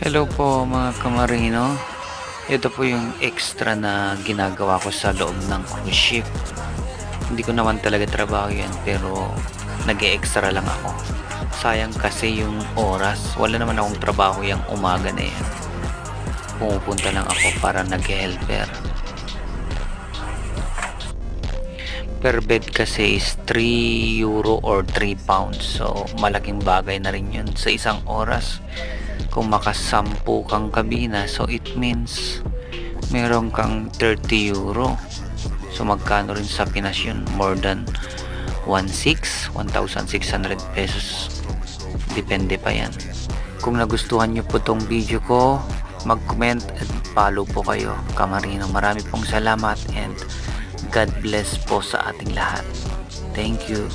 Hello po mga kamarino. Ito po yung extra na ginagawa ko sa loob ng cruise ship. Hindi ko naman talaga trabaho yan pero nag extra lang ako. Sayang kasi yung oras. Wala naman akong trabaho yung umaga na yan. Pumupunta lang ako para nag-helper. Per bed kasi is 3 euro or 3 pounds. So malaking bagay na rin yun sa isang oras kung makasampu kang kabina so it means meron kang 30 euro. So magkano rin sa Pinas yun? More than 1.6 1,600 pesos. Depende pa yan. Kung nagustuhan nyo po tong video ko mag comment at follow po kayo. Kamarino marami pong salamat and God bless po sa ating lahat. Thank you